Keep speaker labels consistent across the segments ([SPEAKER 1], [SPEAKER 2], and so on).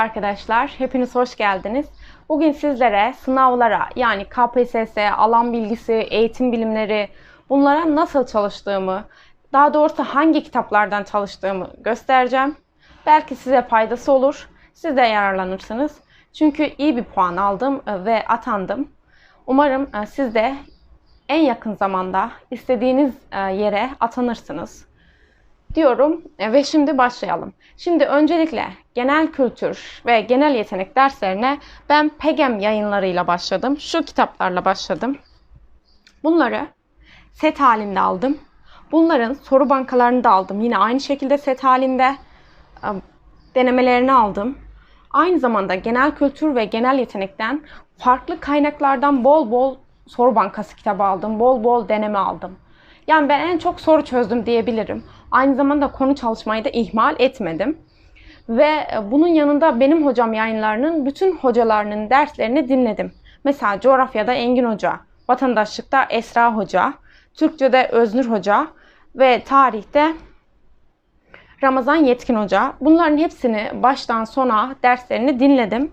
[SPEAKER 1] Arkadaşlar hepiniz hoş geldiniz. Bugün sizlere sınavlara yani KPSS, alan bilgisi, eğitim bilimleri bunlara nasıl çalıştığımı, daha doğrusu hangi kitaplardan çalıştığımı göstereceğim. Belki size faydası olur. Siz de yararlanırsınız. Çünkü iyi bir puan aldım ve atandım. Umarım e, siz de en yakın zamanda istediğiniz e, yere atanırsınız diyorum E, ve şimdi başlayalım. Şimdi öncelikle genel kültür ve genel yetenek derslerine ben PEGEM yayınlarıyla başladım. Şu kitaplarla başladım. Bunları set halinde aldım. Bunların soru bankalarını da aldım. Yine aynı şekilde set halinde e, denemelerini aldım. Aynı zamanda genel kültür ve genel yetenekten farklı kaynaklardan bol bol soru bankası kitabı aldım. Bol bol deneme aldım. Yani ben en çok soru çözdüm diyebilirim. Aynı zamanda konu çalışmayı da ihmal etmedim. Ve e, bunun yanında benim hocam yayınlarının bütün hocalarının derslerini dinledim. Mesela coğrafyada Engin Hoca, vatandaşlıkta Esra Hoca, Türkçe'de Öznur Hoca ve tarihte Ramazan Yetkin Hoca. Bunların hepsini baştan sona derslerini dinledim.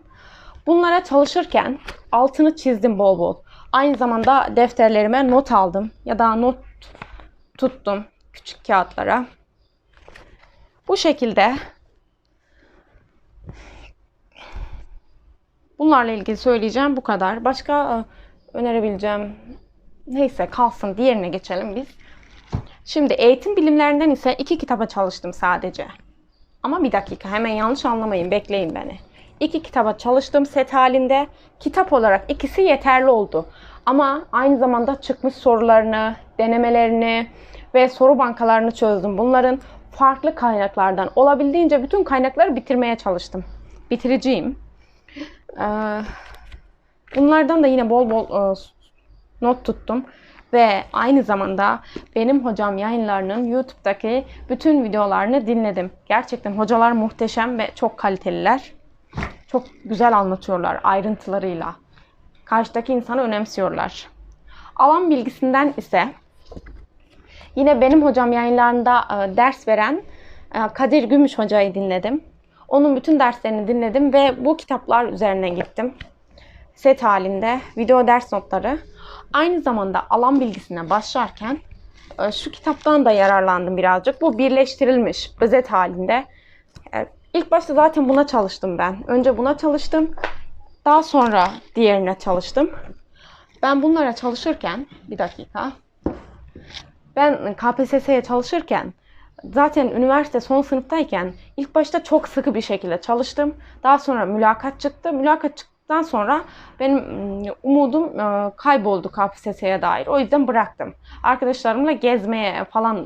[SPEAKER 1] Bunlara çalışırken altını çizdim bol bol. Aynı zamanda defterlerime not aldım ya da not tuttum küçük kağıtlara. Bu şekilde bunlarla ilgili söyleyeceğim bu kadar. Başka e, önerebileceğim neyse kalsın diğerine geçelim biz. Şimdi eğitim bilimlerinden ise iki kitaba çalıştım sadece. Ama bir dakika hemen yanlış anlamayın bekleyin beni. İki kitaba çalıştım set halinde. Kitap olarak ikisi yeterli oldu. Ama aynı zamanda çıkmış sorularını, denemelerini ve soru bankalarını çözdüm. Bunların farklı kaynaklardan olabildiğince bütün kaynakları bitirmeye çalıştım. Bitiriciyim. Ee, bunlardan da yine bol bol e, not tuttum. Ve aynı zamanda benim hocam yayınlarının YouTube'daki bütün videolarını dinledim. Gerçekten hocalar muhteşem ve çok kaliteliler. Çok güzel anlatıyorlar ayrıntılarıyla. Karşıdaki insanı önemsiyorlar. Alan bilgisinden ise yine benim hocam yayınlarında e, ders veren e, Kadir Gümüş hocayı dinledim. Onun bütün derslerini dinledim ve bu kitaplar üzerine gittim. Set halinde video ders notları. Aynı zamanda alan bilgisine başlarken e, şu kitaptan da yararlandım birazcık. Bu birleştirilmiş özet halinde. İlk başta zaten buna çalıştım ben. Önce buna çalıştım. Daha sonra diğerine çalıştım. Ben bunlara çalışırken bir dakika. Ben KPSS'ye çalışırken zaten üniversite son sınıftayken ilk başta çok sıkı bir şekilde çalıştım. Daha sonra mülakat çıktı. Mülakat çıktıktan sonra benim ıı, umudum ıı, kayboldu KPSS'ye dair. O yüzden bıraktım. Arkadaşlarımla gezmeye falan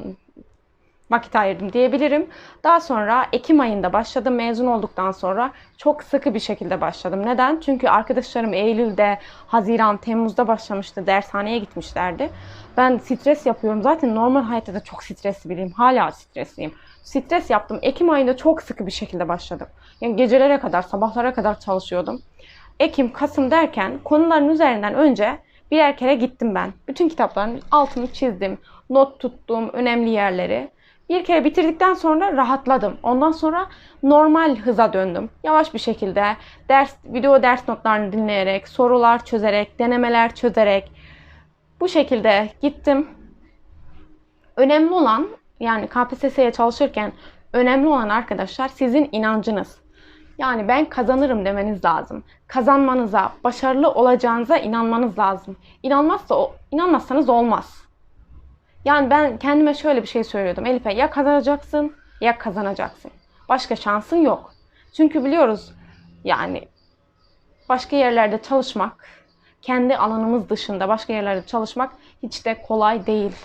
[SPEAKER 1] vakit ayırdım diyebilirim. Daha sonra Ekim ayında başladım. Mezun olduktan sonra çok sıkı bir şekilde başladım. Neden? Çünkü arkadaşlarım Eylül'de, Haziran, Temmuz'da başlamıştı. Dershaneye gitmişlerdi. Ben stres yapıyorum. Zaten normal hayatta da çok stresli biriyim. Hala stresliyim. Stres yaptım. Ekim ayında çok sıkı bir şekilde başladım. Yani gecelere kadar, sabahlara kadar çalışıyordum. Ekim, Kasım derken konuların üzerinden önce birer kere gittim ben. Bütün kitapların altını çizdim. Not tuttum önemli yerleri. Bir kere bitirdikten sonra rahatladım. Ondan sonra normal hıza döndüm. Yavaş bir şekilde ders video ders notlarını dinleyerek, sorular çözerek, denemeler çözerek bu şekilde gittim. Önemli olan yani KPSS'ye çalışırken önemli olan arkadaşlar sizin inancınız. Yani ben kazanırım demeniz lazım. Kazanmanıza, başarılı olacağınıza inanmanız lazım. İnanmazsa inanmazsanız olmaz. Yani ben kendime şöyle bir şey söylüyordum. Elif'e ya kazanacaksın ya kazanacaksın. Başka şansın yok. Çünkü biliyoruz yani başka yerlerde çalışmak, kendi alanımız dışında başka yerlerde çalışmak hiç de kolay değil.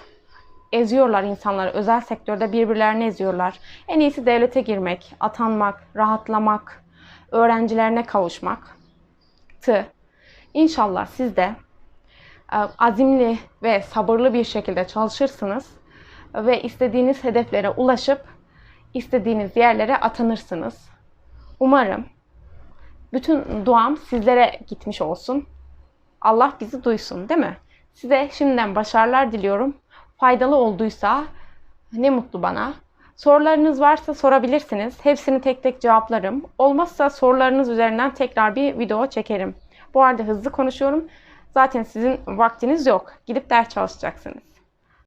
[SPEAKER 1] Eziyorlar insanları. Özel sektörde birbirlerini eziyorlar. En iyisi devlete girmek, atanmak, rahatlamak, öğrencilerine kavuşmak. Tı. İnşallah siz de azimli ve sabırlı bir şekilde çalışırsınız ve istediğiniz hedeflere ulaşıp istediğiniz yerlere atanırsınız. Umarım bütün duam sizlere gitmiş olsun. Allah bizi duysun, değil mi? Size şimdiden başarılar diliyorum. Faydalı olduysa ne mutlu bana. Sorularınız varsa sorabilirsiniz. Hepsini tek tek cevaplarım. Olmazsa sorularınız üzerinden tekrar bir video çekerim. Bu arada hızlı konuşuyorum. Zaten sizin vaktiniz yok. Gidip ders çalışacaksınız.